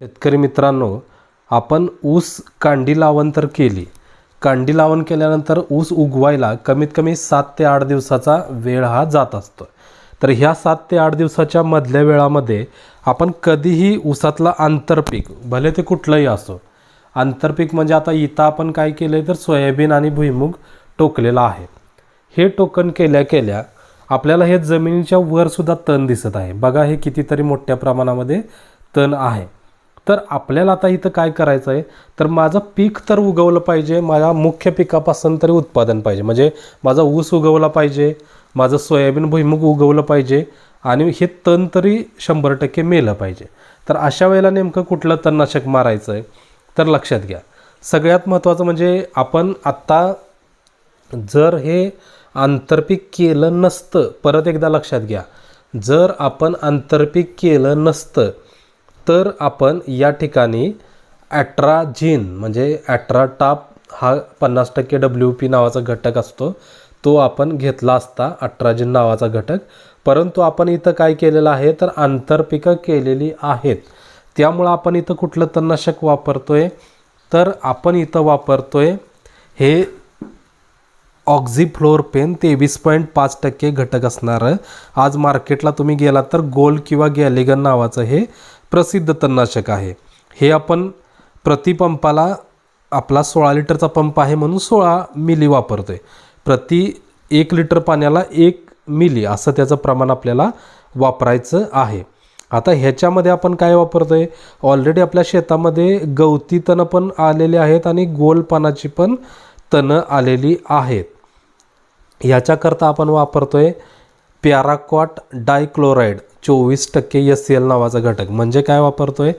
शेतकरी मित्रांनो आपण ऊस कांडी लावण तर केली. कांडी लावण केल्यानंतर ऊस उगवायला कमीत कमी सात ते आठ दिवसाचा वेळ हा जात असतो. तर ह्या सात ते आठ दिवसाच्या मधल्या वेळामध्ये आपण कधीही ऊसातला आंतरपीक भले ते कुठलंही असो आंतरपीक म्हणजे आता इथं आपण काय केलं आहे तर सोयाबीन आणि भुईमूग टोकलेलं आहे. हे टोकन केल्या केल्या आपल्याला हे जमिनीच्या वरसुद्धा तण दिसत आहे. बघा हे कितीतरी मोठ्या प्रमाणामध्ये तण आहे. तर आपल्याला आता इथं काय करायचं आहे तर माझं पीक तर उगवलं पाहिजे माझ्या मुख्य पिकापासून तरी उत्पादन पाहिजे. म्हणजे माझा ऊस उगवला पाहिजे माझं सोयाबीन भुईमुग उगवलं पाहिजे आणि हे तण तरी शंभर टक्के मेलं पाहिजे. तर अशा वेळेला नेमकं कुठलं तणनाशक मारायचं आहे तर लक्षात घ्या. सगळ्यात महत्त्वाचं म्हणजे आपण आत्ता जर हे आंतरपीक केलं नसतं परत एकदा लक्षात घ्या. जर आपण आंतरपीक केलं नसतं तर आपण या ठिकाणी ॲट्राझिन म्हणजे ॲट्राटाप हा पन्नास टक्के डब्ल्यू पी नावाचा घटक असतो. तो आपण घेतला असता अट्राजिन नावाचा घटक. परंतु आपण इथं काय केलेलं आहे तर आंतरपिकं केलेली आहेत. त्यामुळं आपण इथं कुठलं तणनाशक वापरतो आहे तर आपण इथं वापरतो आहे हे ऑक्झिफ्लोर पेन तेवीस पॉईंट पाच टक्के घटक असणारं. आज मार्केटला तुम्ही गेलात तर गोल किंवा गॅलिगन नावाचं हे प्रसिद्ध तणनाशक आहे. हे आपण प्रतिपंपाला आपला सोळा लिटरचा पंप आहे म्हणून सोळा मिली वापरतो आहे प्रति एक लिटर पाण्याला एक मिली असं त्याचं प्रमाण आपल्याला वापरायचं आहे. आता ह्याच्यामध्ये आपण काय वापरतो आहे ऑलरेडी आपल्या शेतामध्ये गवती तणं पण आलेले आहेत आणि गोल पानाची पण तणं आलेली आहेत. ह्याच्याकरता आपण वापरतोय पॅराक्वाट डायक्लोराईड चोवीस टक्के एस सी एल नावाचा घटक. म्हणजे काय वापरतोय?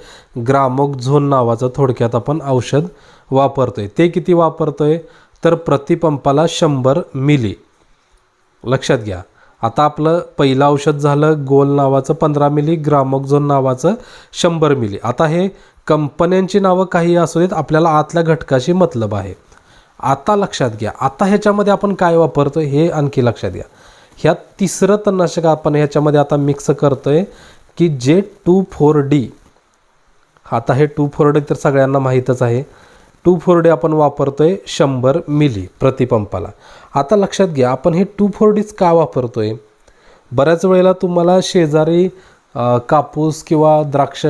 ग्रामोक्झोन नावाचं थोडक्यात आपण औषध वापरतोय. ते किती वापरतोय? तर प्रतिपंपाला शंभर मिली. लक्षात घ्या. आता आपलं पहिलं औषध झालं गोल नावाचं पंधरा मिली ग्रामोक्झोन नावाचं शंभर मिली. आता हे कंपन्यांची नावं काही असू देत आपल्याला आतल्या घटकाशी मतलब आहे. आता लक्षात घ्या. आता ह्याच्यामध्ये आपण काय वापरतो हे आणखी लक्षात घ्या. ह्या तिसरं तणनाशक आपण ह्याच्यामध्ये आता मिक्स करतो आहे की जे टू फोर डी. आता हे टू फोर डी तर सगळ्यांना माहीतच आहे. टू फोर डी आपण आहे शंभर मिली प्रतिपंपाला. आता लक्षात घ्या आपण हे टू फोर डीच का आहे बऱ्याच वेळेला तुम्हाला शेजारी कापूस किंवा द्राक्ष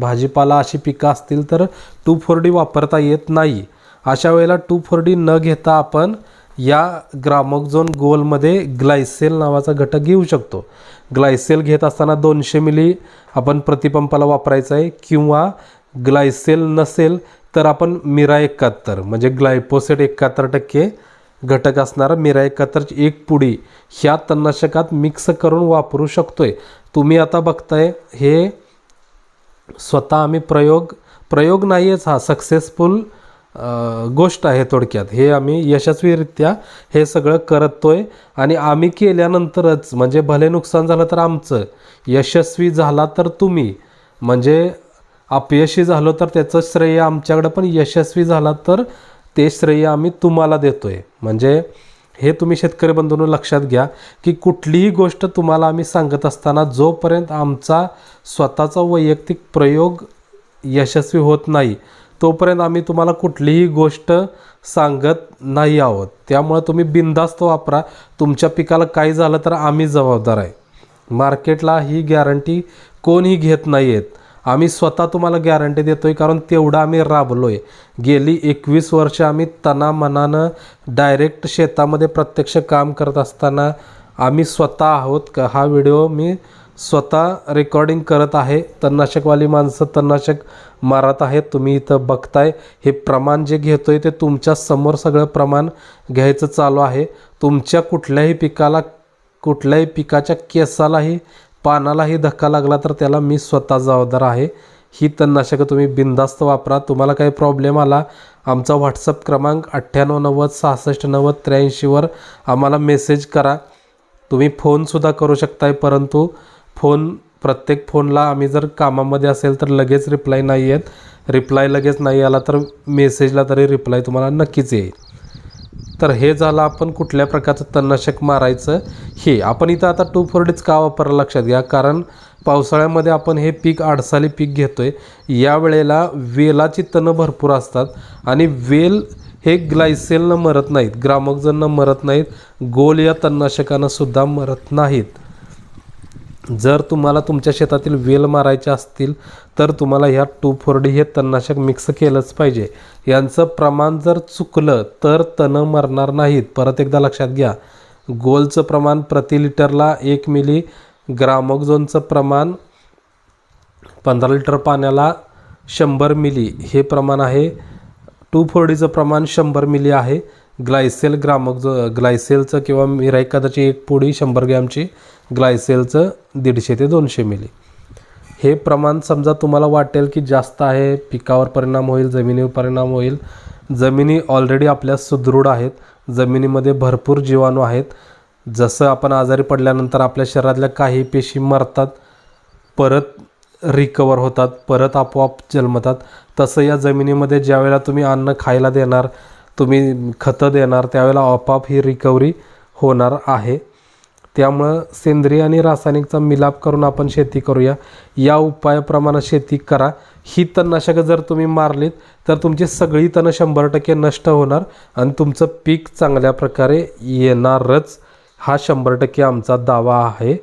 भाजीपाला अशी पिकं असतील तर टू फोर डी वापरता येत नाही. अशा वेळेला टू फोर डी न घेता आपण या ग्रामोक्झोन गोलमध्ये ग्लायसेल नावाचा घटक घेऊ शकतो. ग्लायसेल घेत असताना दोनशे मिली आपण प्रतिपंपाला वापरायचं आहे किंवा ग्लायसेल नसेल तर आपण मिरा एकाहत्तर म्हणजे ग्लायपोसेट एकाहत्तर टक्के घटक असणारा मिरा एकाहत्तरची एक पुडी ह्या तणनाशकात मिक्स करून वापरू शकतोय. तुम्ही आता बघताय हे स्वतः आम्ही प्रयोग प्रयोग नाहीच हा सक्सेसफुल गोष्ट आहे थोडक्यात. हे आम्ही यशस्वीरित्या हे सगळं करतोय आणि आम्ही केल्यानंतरच म्हणजे भले नुकसान झालं तर आमचं यशस्वी झाला तर तुम्ही. म्हणजे अपयशी झालो तर त्याचं श्रेय आमच्याकडं पण यशस्वी झाला तर ते श्रेय आम्ही तुम्हाला देतो आहे म्हणजे हे तुम्ही शेतकरी बंधूंनो लक्षात घ्या की कुठलीही गोष्ट तुम्हाला आम्ही सांगत असताना जोपर्यंत आमचा स्वतःचा वैयक्तिक प्रयोग यशस्वी होत नाही तोपर्यंत आम्ही तुम्हाला कुठलीही गोष्ट सांगत नाही आहोत. त्यामुळे तुम्ही बिनधास्त वापरा. तुमच्या पिकाला काही झालं तर आम्ही जबाबदार आहे. मार्केटला ही गॅरंटी कोणीही घेत नाही आहेत आम्ही स्वतः तुम्हाला गॅरंटी देतोय कारण तेवढं आम्ही राबलो आहे गेली एकवीस वर्ष आम्ही तनामनानं डायरेक्ट शेतामध्ये प्रत्यक्ष काम करत असताना आम्ही स्वतः आहोत. का हा व्हिडिओ मी स्वतः रेकॉर्डिंग करत आहे. तणनाशकवाली माणसं तणनाशक मारत आहेत. तुम्ही इथं बघताय. हे प्रमाण जे घेतो आहे ते तुमच्यासमोर सगळं प्रमाण घ्यायचं चालू आहे. तुमच्या कुठल्याही पिकाला कुठल्याही पिकाच्या केसालाही पानालाही धक्का लागला तर त्याला मी स्वतः जबाबदार आहे. ही तणनाशकं तुम्ही बिनधास्त वापरा. तुम्हाला काही प्रॉब्लेम आला आमचा व्हॉट्सअप क्रमांक अठ्ठ्याण्णव नव्वद सहासष्ट नव्वद त्र्याऐंशीवर आम्हाला मेसेज करा. तुम्ही फोनसुद्धा करू शकताय परंतु फोन प्रत्येक फोनला आम्ही जर कामामध्ये असेल तर लगेच रिप्लाय नाही येत. रिप्लाय लगेच नाही आला तर मेसेजला तरी रिप्लाय तुम्हाला नक्कीच येईल. तर हे झालं आपण कुठल्या प्रकारचं तणनाशक मारायचं हे. आपण इथं आता टू फोर का वापरायला लक्षात घ्या? कारण पावसाळ्यामध्ये आपण हे पीक आडसाली पीक घेतो आहे यावेळेला वेलाची तणं भरपूर असतात आणि वेल हे ग्लायसेलनं मरत नाहीत. ग्रामकजननं मरत नाहीत. गोल या तणनाशकानं सुद्धा मरत नाहीत. जर तुम्हाला तुमच्या शेतातील वेल मारायचे असतील तर तुम्हाला ह्या टू फोर डी हे तणनाशक मिक्स केलंच पाहिजे. यांचं प्रमाण जर चुकलं तर तणं मरणार नाहीत. परत एकदा लक्षात घ्या. गोलचं प्रमाण प्रति लिटरला एक मिली ग्रामोक्झोनचं प्रमाण पंधरा लिटर पाण्याला शंभर मिली. हे प्रमाण आहे टू फोर डीचं प्रमाण शंभर मिली आहे. ग्लायसेल ग्रामक जो ग्लायसेलचं किंवा मिरायकादाची एक पोळी शंभर ग्रॅमची ग्लायसेलचं दीडशे ते दोनशे मिली. हे प्रमाण समजा तुम्हाला वाटेल की जास्त आहे पिकावर परिणाम होईल जमिनीवर परिणाम होईल. जमिनी ऑलरेडी आपल्या सुदृढ आहेत. जमिनीमध्ये भरपूर जीवाणू आहेत. जसं आपण आजारी पडल्यानंतर आपल्या शरीरातल्या काही पेशी मरतात परत रिकवर होतात परत आपोआप जन्मतात. तसं या जमिनीमध्ये ज्यावेळेला तुम्ही अन्न खायला देणार तुम्ही खतं देणार त्यावेळेला आपोआप ही रिकव्हरी होणार आहे. त्यामुळं सेंद्रिय आणि रासायनिकचा मिलाप करून आपण शेती करूया. या उपायाप्रमाणे शेती करा. ही तणनाशकं जर तुम्ही मारलीत तर तुमची सगळी तणं शंभर टक्के नष्ट होणार आणि तुमचं पीक चांगल्या प्रकारे येणारच. हा शंभर टक्के आमचा दावा आहे.